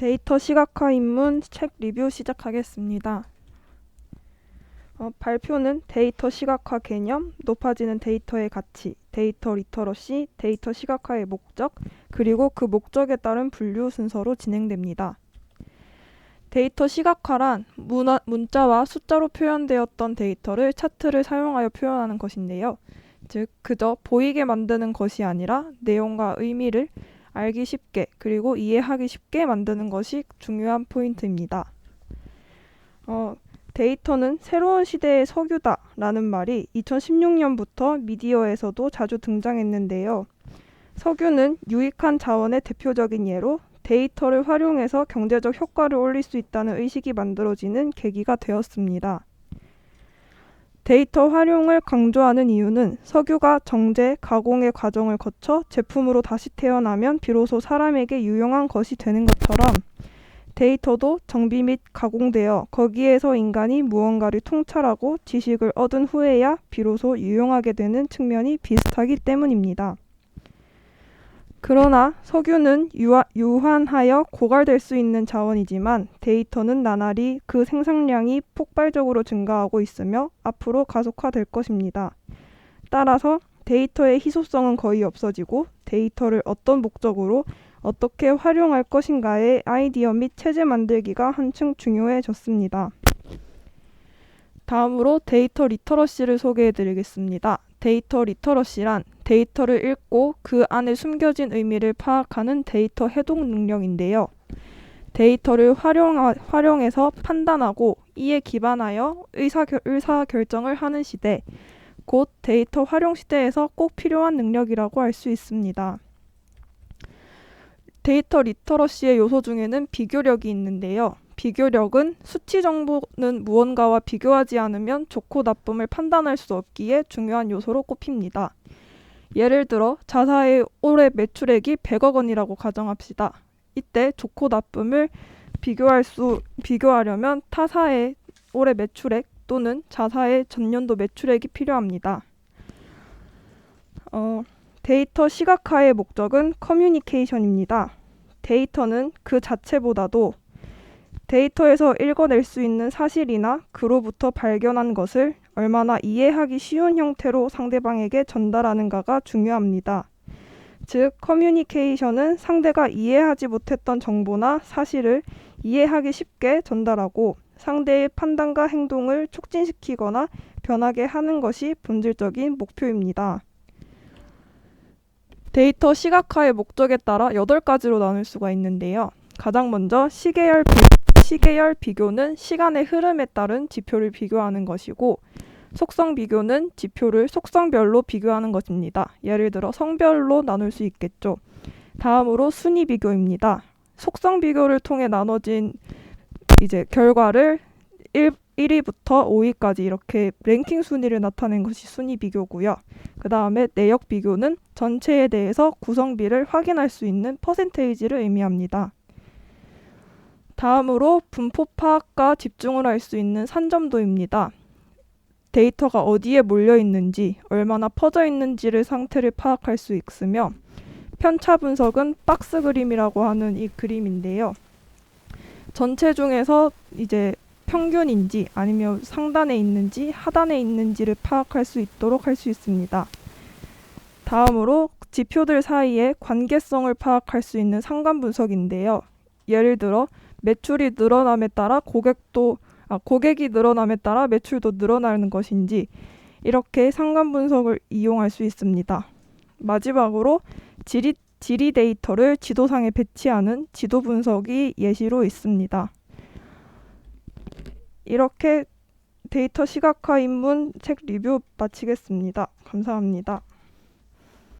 데이터 시각화 입문 책 리뷰 시작하겠습니다. 어, 발표는 데이터 시각화 개념, 높아지는 데이터의 가치, 데이터 리터러시, 데이터 시각화의 목적, 그리고 그 목적에 따른 분류 순서로 진행됩니다. 데이터 시각화란 문화, 문자와 숫자로 표현되었던 데이터를 차트를 사용하여 표현하는 것인데요. 즉, 그저 보이게 만드는 것이 아니라 내용과 의미를 알기 쉽게 그리고 이해하기 쉽게 만드는 것이 중요한 포인트입니다. 어, 데이터는 새로운 시대의 석유다라는 말이 2016년부터 미디어에서도 자주 등장했는데요. 석유는 유익한 자원의 대표적인 예로 데이터를 활용해서 경제적 효과를 올릴 수 있다는 의식이 만들어지는 계기가 되었습니다. 데이터 활용을 강조하는 이유는 석유가 정제, 가공의 과정을 거쳐 제품으로 다시 태어나면 비로소 사람에게 유용한 것이 되는 것처럼 데이터도 정비 및 가공되어 거기에서 인간이 무언가를 통찰하고 지식을 얻은 후에야 비로소 유용하게 되는 측면이 비슷하기 때문입니다. 그러나 석유는 유한하여 고갈될 수 있는 자원이지만 데이터는 나날이 그 생산량이 폭발적으로 증가하고 있으며 앞으로 가속화될 것입니다. 따라서 데이터의 희소성은 거의 없어지고 데이터를 어떤 목적으로 어떻게 활용할 것인가의 아이디어 및 체제 만들기가 한층 중요해졌습니다. 다음으로 데이터 리터러시를 소개해 드리겠습니다. 데이터 리터러시란 데이터를 읽고 그 안에 숨겨진 의미를 파악하는 데이터 해독 능력인데요. 데이터를 활용, 활용해서 판단하고 이에 기반하여 의사 결, 의사 결정을 하는 시대, 곧 데이터 활용 시대에서 꼭 필요한 능력이라고 할 수 있습니다. 데이터 리터러시의 요소 중에는 비교력이 있는데요. 비교력은 수치 정보는 무언가와 비교하지 않으면 좋고 나쁨을 판단할 수 없기에 중요한 요소로 꼽힙니다. 예를 들어 자사의 올해 매출액이 100억 원이라고 가정합시다. 이때 좋고 나쁨을 비교할 수 비교하려면 타사의 올해 매출액 또는 자사의 전년도 매출액이 필요합니다. 어, 데이터 시각화의 목적은 커뮤니케이션입니다. 데이터는 그 자체보다도 데이터에서 읽어낼 수 있는 사실이나 그로부터 발견한 것을 얼마나 이해하기 쉬운 형태로 상대방에게 전달하는가가 중요합니다. 즉, 커뮤니케이션은 상대가 이해하지 못했던 정보나 사실을 이해하기 쉽게 전달하고 상대의 판단과 행동을 촉진시키거나 변하게 하는 것이 본질적인 목표입니다. 데이터 시각화의 목적에 따라 8가지로 나눌 수가 있는데요. 가장 먼저 시계열 비, 시계열 비교는 시간의 흐름에 따른 지표를 비교하는 것이고 속성 비교는 지표를 속성별로 비교하는 것입니다. 예를 들어 성별로 나눌 수 있겠죠. 다음으로 순위 비교입니다. 속성 비교를 통해 나눠진 이제 결과를 1, 1위부터 5위까지 이렇게 랭킹 순위를 나타낸 것이 순위 비교고요. 그 다음에 내역 비교는 전체에 대해서 구성비를 확인할 수 있는 퍼센테이지를 의미합니다. 다음으로 분포 파악과 집중을 할 수 있는 산점도입니다. 데이터가 어디에 몰려 있는지, 얼마나 퍼져 있는지를 상태를 파악할 수 있으며 편차 분석은 박스 그림이라고 하는 이 그림인데요. 전체 중에서 이제 평균인지 아니면 상단에 있는지 하단에 있는지를 파악할 수 있도록 할 수 있습니다. 다음으로 지표들 사이의 관계성을 파악할 수 있는 상관 분석인데요. 예를 들어 매출이 늘어남에 따라 고객도 아, 고객이 늘어남에 따라 매출도 늘어나는 것인지 이렇게 상관 분석을 이용할 수 있습니다. 마지막으로 지리, 지리 데이터를 지도상에 배치하는 지도 분석이 예시로 있습니다. 이렇게 데이터 시각화 입문 책 리뷰 마치겠습니다. 감사합니다.